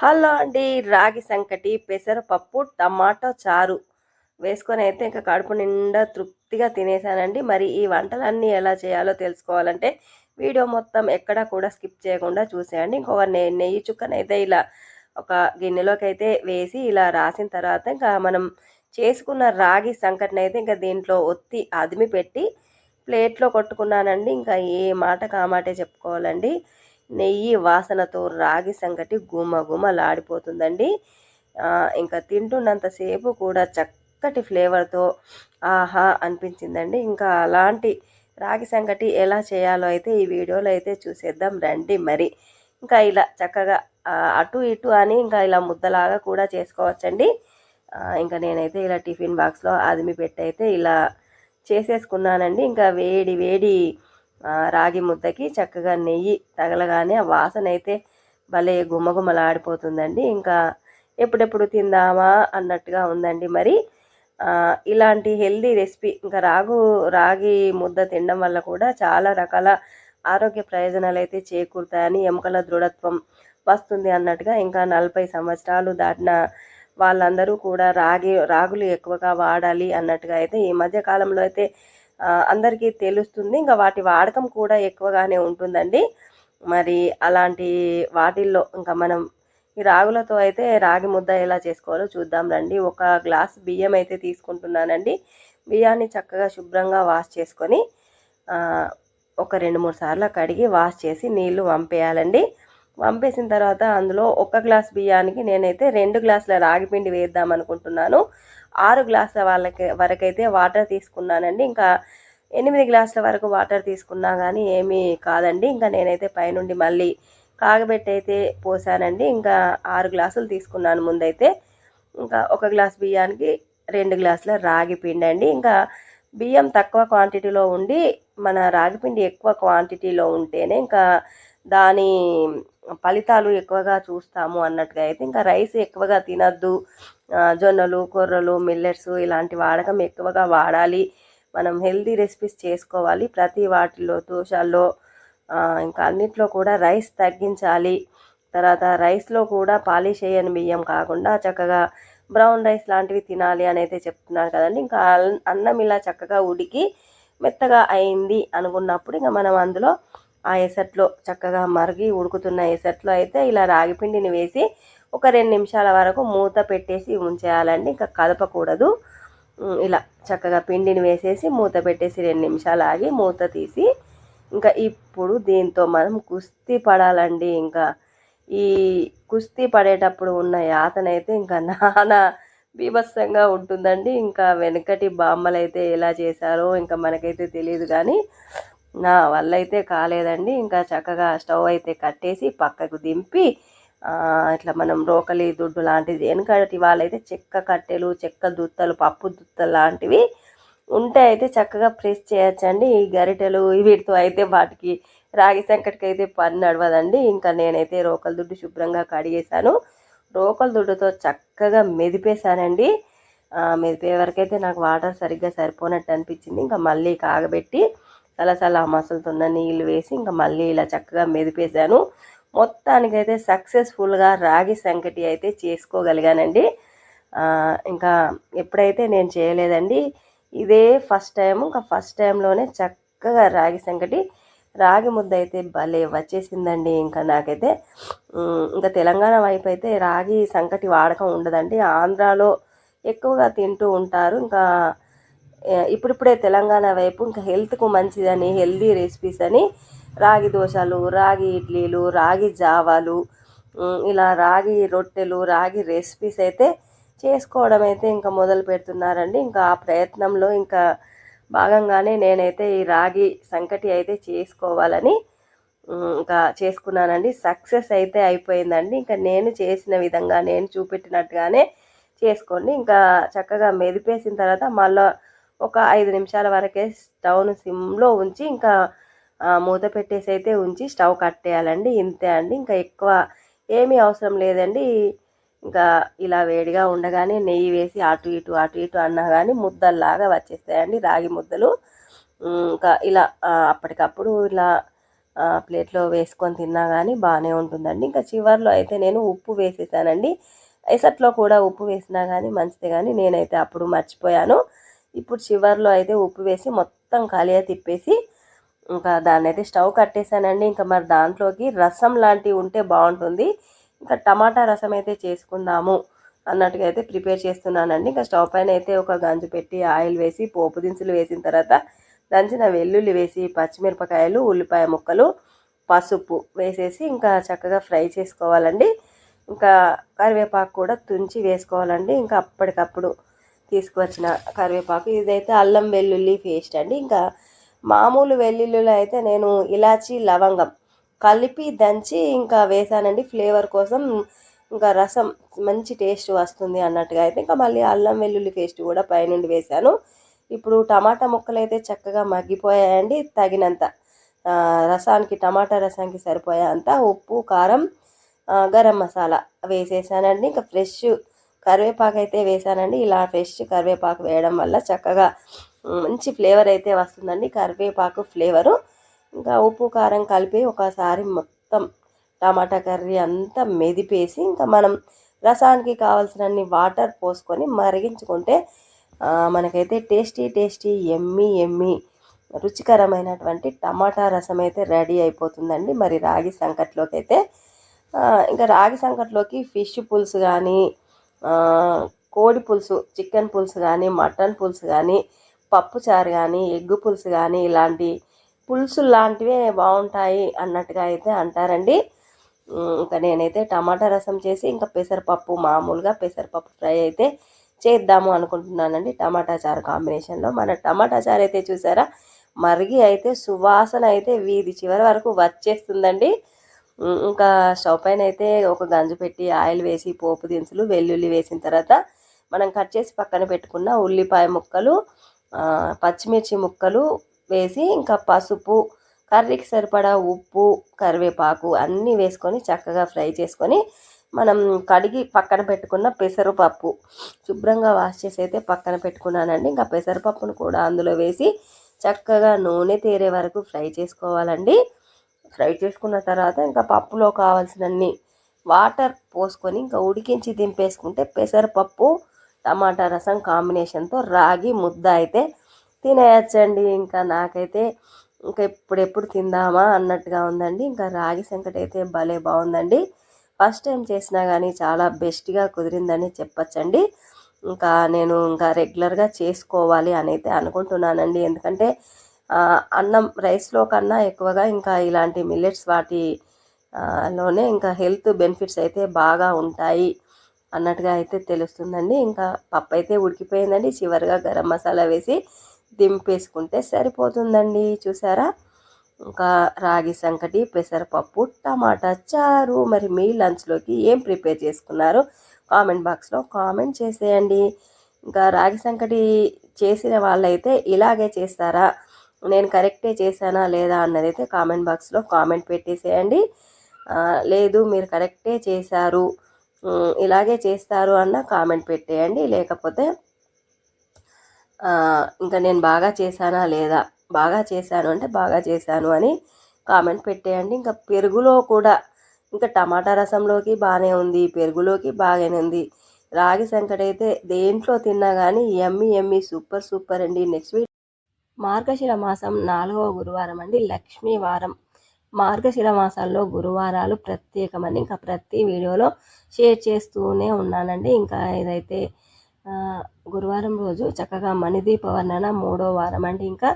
Hello అండి రాగి సంకటి పెసరపప్పు టమాటో చారు వేసుకొని అయితే ఇంకా కడుపు నిండా తృప్తిగా తినేసానండి. మరి ఈ వంటలన్నీ ఎలా చేయాలో తెలుసుకోవాలంటే వీడియో మొత్తం ఎక్కడా కూడా స్కిప్ చేయకుండా చూసేయండి. ఇంకొక నె నెయ్యి చుక్కనైతే ఇలా ఒక గిన్నెలోకి అయితే వేసి ఇలా రాసిన తర్వాత ఇంకా మనం చేసుకున్న రాగి సంకటిని అయితే ఇంకా దీంట్లో ఒత్తి అదిమి పెట్టి ప్లేట్లో కొట్టుకున్నానండి. ఇంకా ఏ మాట కామాటే చెప్పుకోవాలండి. నెయ్యి వాసనతో రాగి సంగటి గుమగుమలాడిపోతుందండి ఇంకా తింటున్నంతసేపు కూడా చక్కటి ఫ్లేవర్తో ఆహా అనిపించిందండి. ఇంకా అలాంటి రాగి సంగటి ఎలా చేయాలో అయితే ఈ వీడియోలో అయితే చూసేద్దాం రండి మరి. ఇంకా ఇలా చక్కగా అటు ఇటు అని ఇంకా ఇలా ముద్దలాగా కూడా చేసుకోవచ్చండి. ఇంకా నేనైతే ఇలా టిఫిన్ బాక్స్లో ఆదిమి పెట్టి అయితే ఇలా చేసేసుకున్నానండి. ఇంకా వేడి వేడి రాగి ముద్దకి చక్కగా నెయ్యి తగలగానే ఆ వాసన అయితే భలే గుమ్మగుమ్మలాడిపోతుందండి ఇంకా ఎప్పుడెప్పుడు తిందామా అన్నట్టుగా ఉందండి మరి. ఇలాంటి హెల్దీ రెసిపీ ఇంకా రాగు రాగి ముద్ద తినడం వల్ల కూడా చాలా రకాల ఆరోగ్య ప్రయోజనాలు అయితే చేకూరుతాయని ఎముకల దృఢత్వం వస్తుంది అన్నట్టుగా ఇంకా నలభై సంవత్సరాలు దాటిన వాళ్ళందరూ కూడా రాగి రాగులు ఎక్కువగా వాడాలి అన్నట్టుగా అయితే ఈ మధ్య కాలంలో అయితే అందరికీ తెలుస్తుంది. ఇంకా వాటి వాడకం కూడా ఎక్కువగానే ఉంటుందండి. మరి అలాంటి వాటిల్లో ఇంకా మనం ఈ రాగులతో అయితే రాగి ముద్ద ఎలా చేసుకోవాలో చూద్దాం రండి. ఒక గ్లాస్ బియ్యం అయితే తీసుకుంటున్నానండి. బియ్యాన్ని చక్కగా శుభ్రంగా వాష్ చేసుకొని ఒక రెండు మూడు సార్లు కడిగి వాష్ చేసి నీళ్ళు వంపేయాలండి. వంపేసిన తర్వాత అందులో ఒక గ్లాస్ బియ్యానికి నేనైతే రెండు గ్లాసుల రాగి పిండి వేద్దాం అనుకుంటున్నాను. ఆరు గ్లాసుల వాళ్ళకి వరకైతే వాటర్ తీసుకున్నానండి. ఇంకా ఎనిమిది గ్లాసుల వరకు వాటర్ తీసుకున్నా కానీ ఏమీ కాదండి. ఇంకా నేనైతే పైనుండి మళ్ళీ కాగబెట్టి అయితే పోసానండి. ఇంకా ఆరు గ్లాసులు తీసుకున్నాను ముందైతే. ఇంకా ఒక గ్లాస్ బియ్యానికి రెండు గ్లాసుల రాగి పిండి అండి ఇంకా బియ్యం తక్కువ క్వాంటిటీలో ఉండి మన రాగిపిండి ఎక్కువ క్వాంటిటీలో ఉంటేనే ఇంకా దాని ఫలితాలు ఎక్కువగా చూస్తాము అన్నట్టుగా అయితే ఇంకా రైస్ ఎక్కువగా తినద్దు. జొన్నలు కొర్రలు మిల్లెట్స్ ఇలాంటి వాడకం ఎక్కువగా వాడాలి. మనం హెల్దీ రెసిపీస్ చేసుకోవాలి. ప్రతి వాటిలో దోషాల్లో ఇంకా అన్నిట్లో కూడా రైస్ తగ్గించాలి. తర్వాత రైస్లో కూడా పాలిష్ చేయని బియ్యం కాకుండా చక్కగా బ్రౌన్ రైస్ లాంటివి తినాలి అని అయితే చెప్తున్నారు కదండి. ఇంకా అన్నం ఇలా చక్కగా ఉడికి మెత్తగా అయింది అనుకున్నప్పుడు ఇంకా మనం అందులో ఆ ఎసట్లో చక్కగా మరిగి ఉడుకుతున్న ఎసట్లో అయితే ఇలా రాగిపిండిని వేసి ఒక రెండు నిమిషాల వరకు మూత పెట్టేసి ఉంచేయాలండి. ఇంకా కదపకూడదు. ఇలా చక్కగా పిండిని వేసేసి మూత పెట్టేసి రెండు నిమిషాలు ఆగి మూత తీసి ఇంకా ఇప్పుడు దీంతో మనం కుస్తీ పడాలండి. ఇంకా ఈ కుస్తీ పడేటప్పుడు ఉన్న యాతనైతే ఇంకా నానా బీభత్సంగా ఉంటుందండి. ఇంకా వెనకటి బామ్మలైతే అయితే ఎలా చేశారో ఇంకా మనకైతే తెలియదు కానీ నా వల్ల అయితే కాలేదండి. ఇంకా చక్కగా స్టవ్ అయితే కట్టేసి పక్కకు దింపి ఇట్లా మనం రోకలి దుడ్డు లాంటిది వెనకటి వాళ్ళైతే చెక్క కట్టెలు చెక్క దుత్తలు పప్పు దుత్తలు లాంటివి ఉంటే అయితే చక్కగా ప్రెస్ చేయొచ్చండి. ఈ గరిటెలు వీటితో అయితే వాటికి రాగి సంకటికి అయితే పని నడవదండి. ఇంకా నేనైతే రోకల దుడ్డు శుభ్రంగా కడిగేశాను. రోకల దుడ్డుతో చక్కగా మెదిపేశానండి. మెదిపే వరకైతే నాకు వాటర్ సరిగ్గా సరిపోనట్టు అనిపించింది. ఇంకా మళ్ళీ కాగబెట్టి సలసల మసలుతున్న నీళ్ళు వేసి ఇంకా మళ్ళీ ఇలా చక్కగా మెదిపేశాను. మొత్తానికైతే సక్సెస్ఫుల్గా రాగి సంకటి అయితే చేసుకోగలిగానండి. ఇంకా ఎప్పుడైతే నేను చేయలేదండి ఇదే ఫస్ట్ టైం ఇంకా ఫస్ట్ టైంలోనే చక్కగా రాగి సంకటి రాగి ముద్ద అయితే భలే వచ్చేసిందండి. ఇంకా నాకైతే ఇంకా తెలంగాణ వైపు అయితే రాగి సంకటి వాడకం ఉండదండి. ఆంధ్రాలో ఎక్కువగా తింటూ ఉంటారు. ఇంకా ఇప్పుడిప్పుడే తెలంగాణ వైపు ఇంకా హెల్త్కు మంచిదని హెల్దీ రెసిపీస్ అని రాగి దోశలు రాగి ఇడ్లీలు రాగి జావాలు ఇలా రాగి రొట్టెలు రాగి రెసిపీస్ అయితే చేసుకోవడం అయితే ఇంకా మొదలు పెడుతున్నారండి. ఇంకా ఆ ప్రయత్నంలో ఇంకా భాగంగానే నేనైతే ఈ రాగి సంకటి అయితే చేసుకోవాలని ఇంకా చేసుకున్నానండి. సక్సెస్ అయితే అయిపోయిందండి. ఇంకా నేను చేసిన విధంగా నేను చూపెట్టినట్టుగానే చేసుకోండి. ఇంకా చక్కగా మెదిపేసిన తర్వాత మళ్ళీ ఒక ఐదు నిమిషాల వరకే స్టవ్ను సిమ్లో ఉంచి ఇంకా మూత పెట్టేసి అయితే ఉంచి స్టవ్ కట్టేయాలండి. ఇంతే అండి. ఇంకా ఎక్కువ ఏమీ అవసరం లేదండి. ఇంకా ఇలా వేడిగా ఉండగానే నెయ్యి వేసి అటు ఇటు అటు ఇటు అన్నా కానీ ముద్దల్లాగా వచ్చేస్తాయండి రాగి ముద్దలు. ఇంకా ఇలా అప్పటికప్పుడు ఇలా ప్లేట్లో వేసుకొని తిన్నా కానీ బాగానే ఉంటుందండి. ఇంకా చివర్లో అయితే నేను ఉప్పు వేసేసానండి. ఎసట్లో కూడా ఉప్పు వేసినా కానీ మంచిదే కానీ నేనైతే అప్పుడు మర్చిపోయాను. ఇప్పుడు చివర్లో అయితే ఉప్పు వేసి మొత్తం ఖాళీగా తిప్పేసి ఇంకా దాన్ని అయితే స్టవ్ కట్టేసానండి ఇంకా మరి దాంట్లోకి రసం లాంటివి ఉంటే బాగుంటుంది. ఇంకా టమాటా రసం అయితే చేసుకుందాము అన్నట్టుగా అయితే ప్రిపేర్ చేస్తున్నానండి. ఇంకా స్టవ్ పైన అయితే ఒక గంజు పెట్టి ఆయిల్ వేసి పోపు దినుసులు వేసిన తర్వాత దంచిన వెల్లుల్లి వేసి పచ్చిమిరపకాయలు ఉల్లిపాయ ముక్కలు పసుపు వేసేసి ఇంకా చక్కగా ఫ్రై చేసుకోవాలండి. ఇంకా కరివేపాకు కూడా తుంచి వేసుకోవాలండి. ఇంకా అప్పటికప్పుడు తీసుకువచ్చిన కరివేపాకు. ఇదైతే అల్లం వెల్లుల్లి పేస్ట్ అండి. ఇంకా మామూలు వెల్లుల్లిలో అయితే నేను ఇలాచి లవంగం కలిపి దంచి ఇంకా వేసానండి. ఫ్లేవర్ కోసం ఇంకా రసం మంచి టేస్ట్ వస్తుంది అన్నట్టుగా అయితే ఇంకా మళ్ళీ అల్లం వెల్లుల్లి పేస్ట్ కూడా పైనుండి వేశాను ఇప్పుడు టమాటా ముక్కలు అయితే చక్కగా మగ్గిపోయాయండి. తగినంత రసానికి టమాటా రసానికి సరిపోయేంత ఉప్పు కారం గరం మసాలా వేసేసానండి. ఇంకా ఫ్రెష్ కరివేపాకు అయితే వేసానండి ఇలా ఫ్రెష్ కరివేపాకు వేయడం వల్ల చక్కగా మంచి ఫ్లేవర్ అయితే వస్తుందండి. కరివేపాకు ఫ్లేవరు ఇంకా ఉప్పు కారం కలిపి ఒకసారి మొత్తం టమాటా కర్రీ అంతా మెదిపేసి ఇంకా మనం రసానికి కావాల్సినన్ని వాటర్ పోసుకొని మరిగించుకుంటే మనకైతే టేస్టీ టేస్టీ ఎమ్మి ఎమ్మి రుచికరమైనటువంటి టమాటా రసం అయితే రెడీ అయిపోతుందండి. మరి రాగి సంకట్లోకి అయితే ఇంకా రాగి సంకట్లోకి ఫిష్ పులుసు కానీ కోడి పులుసు చికెన్ పులుసు కానీ మటన్ పులుసు కానీ పప్పు చారు కానీ ఎగ్గు పులుసు కానీ ఇలాంటి పులుసు లాంటివే బాగుంటాయి అన్నట్టుగా అయితే అంటారండి. ఇంకా నేనైతే టమాటా రసం చేసి ఇంకా పెసరపప్పు మామూలుగా పెసరపప్పు ఫ్రై అయితే చేద్దాము అనుకుంటున్నానండి. టమాటా చారు కాంబినేషన్లో. మన టమాటా చారు అయితే చూసారా? మరిగి అయితే సువాసన అయితే వీధి చివరి వరకు వచ్చేస్తుందండి. ఇంకా స్టవ్ పైన అయితే ఒక గంజు పెట్టి ఆయిల్ వేసి పోపు దినుసులు వెల్లుల్లి వేసిన తర్వాత మనం కట్ చేసి పక్కన పెట్టుకున్న ఉల్లిపాయ ముక్కలు పచ్చిమిర్చి ముక్కలు వేసి ఇంకా పసుపు కర్రీకి సరిపడా ఉప్పు కరివేపాకు అన్నీ వేసుకొని చక్కగా ఫ్రై చేసుకొని మనం కడిగి పక్కన పెట్టుకున్న పెసరపప్పు శుభ్రంగా వాష్ చేసి అయితే పక్కన పెట్టుకున్నానండి. ఇంకా పెసరపప్పును కూడా అందులో వేసి చక్కగా నూనె తేరే వరకు ఫ్రై చేసుకోవాలండి. ఫ్రై చేసుకున్న తర్వాత ఇంకా పప్పులో కావాల్సినన్ని వాటర్ పోసుకొని ఇంకా ఉడికించి దింపేసుకుంటే పెసరపప్పు టమాటా రసం కాంబినేషన్తో రాగి ముద్ద అయితే తినేయచ్చండి. ఇంకా నాకైతే ఇంకా ఎప్పుడెప్పుడు తిందామా అన్నట్టుగా ఉందండి. ఇంకా రాగి సంకటి అయితే భలే బాగుందండి. ఫస్ట్ టైం చేసినా కానీ చాలా బెస్ట్గా కుదిరిందని చెప్పచ్చండి. ఇంకా నేను ఇంకా రెగ్యులర్గా చేసుకోవాలి అని అయితే అనుకుంటున్నానండి. ఎందుకంటే అన్నం రైస్లో కన్నా ఎక్కువగా ఇంకా ఇలాంటి మిల్లెట్స్ వాటి లోనే ఇంకా హెల్త్ బెనిఫిట్స్ అయితే బాగా ఉంటాయి అన్నట్టుగా అయితే తెలుస్తుందండి. ఇంకా పప్పు అయితే ఉడికిపోయిందండి. చివరిగా గరం మసాలా వేసి దింపేసుకుంటే సరిపోతుందండి. చూసారా? ఇంకా రాగి సంకటి పెసరపప్పు టమాటా చారు. మరి మీ లంచ్లోకి ఏం ప్రిపేర్ చేసుకున్నారు? కామెంట్ బాక్స్లో కామెంట్ చేసేయండి. ఇంకా రాగి సంకటి చేసిన వాళ్ళైతే ఇలాగే చేస్తారా? నేను కరెక్టే చేశానా లేదా అన్నది అయితే కామెంట్ బాక్స్లో కామెంట్ పెట్టేసేయండి. లేదు మీరు కరెక్టే చేశారు. ఇలాగే చేస్తారు అన్న కామెంట్ పెట్టేయండి. లేకపోతే ఇంకా నేను బాగా చేశానా లేదా? బాగా చేశాను అంటే బాగా చేశాను అని కామెంట్ పెట్టేయండి. ఇంకా పెరుగులో కూడా ఇంకా టమాటా రసంలోకి బాగానే ఉంది పెరుగులోకి బాగానే ఉంది. రాగి సంకటైతే అయితే దేంట్లో తిన్నా కానీ ఎమ్మి ఎమ్మి సూపర్ సూపర్ అండి. నెక్స్ట్ వీక్ మార్గశిర మాసం నాలుగవ గురువారం అండి లక్ష్మీ వారం. మార్గశిర మాసాల్లో గురువారాలు ప్రత్యేకమని ఇంకా ప్రతి వీడియోలో షేర్ చేస్తూనే ఉన్నానండి. ఇంకా ఇదైతే గురువారం రోజు చక్కగా మణిదీప వర్ణన మూడో వారం అండి. ఇంకా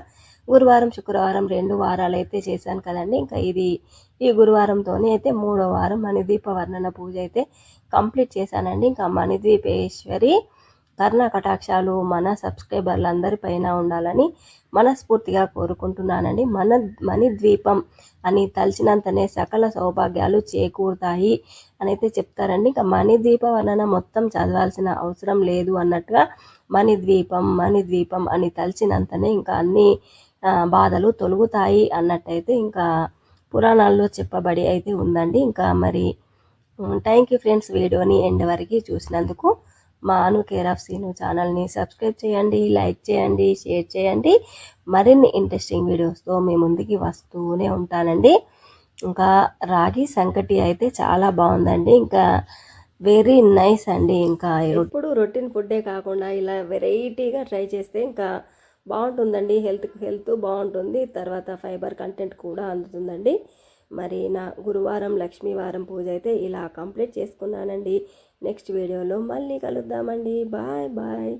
గురువారం శుక్రవారం రెండు వారాలు అయితే చేశాను కదండి. ఇంకా ఇది ఈ గురువారంతోనే అయితే మూడో వారం మణిదీప వర్ణన పూజ అయితే కంప్లీట్ చేశానండి. ఇంకా మణిదీపేశ్వరి కర్ణ కటాక్షాలు మన సబ్స్క్రైబర్లందరిపైన ఉండాలని మనస్ఫూర్తిగా కోరుకుంటున్నానండి. మన మణిద్వీపం అని తలిచినంతనే సకల సౌభాగ్యాలు చేకూరుతాయి అని అయితే చెప్తారండి. ఇంకా మణిద్వీప వర్ణన మొత్తం చదవాల్సిన అవసరం లేదు అన్నట్టుగా మణిద్వీపం మణిద్వీపం అని తలిచినంతనే ఇంకా అన్ని బాధలు తొలుగుతాయి అన్నట్టయితే ఇంకా పురాణాల్లో చెప్పబడి అయితే ఉందండి. ఇంకా మరి థ్యాంక్ యూ ఫ్రెండ్స్ వీడియోని ఎండ్ వరకు చూసినందుకు మాను కేర్ ఆఫ్ సీను ఛానల్ని సబ్స్క్రైబ్ చేయండి లైక్ చేయండి షేర్ చేయండి. మరిన్ని ఇంట్రెస్టింగ్ వీడియోస్తో మీ ముందుకి వస్తూనే ఉంటానండి. ఇంకా రాగి సంకటి అయితే చాలా బాగుందండి. ఇంకా వెరీ నైస్ అండి ఇంకా ఇప్పుడు రొటీన్ ఫుడ్డే కాకుండా ఇలా వెరైటీగా ట్రై చేస్తే ఇంకా బాగుంటుందండి. హెల్త్ హెల్త్ బాగుంటుంది. తర్వాత ఫైబర్ కంటెంట్ కూడా అందుతుందండి. మరి నా గురువారం లక్ష్మీవారం పూజ అయితే ఇలా కంప్లీట్ చేసుకున్నానండి. నెక్స్ట్ వీడియోలో మళ్ళీ కలుద్దామండి. Bye bye.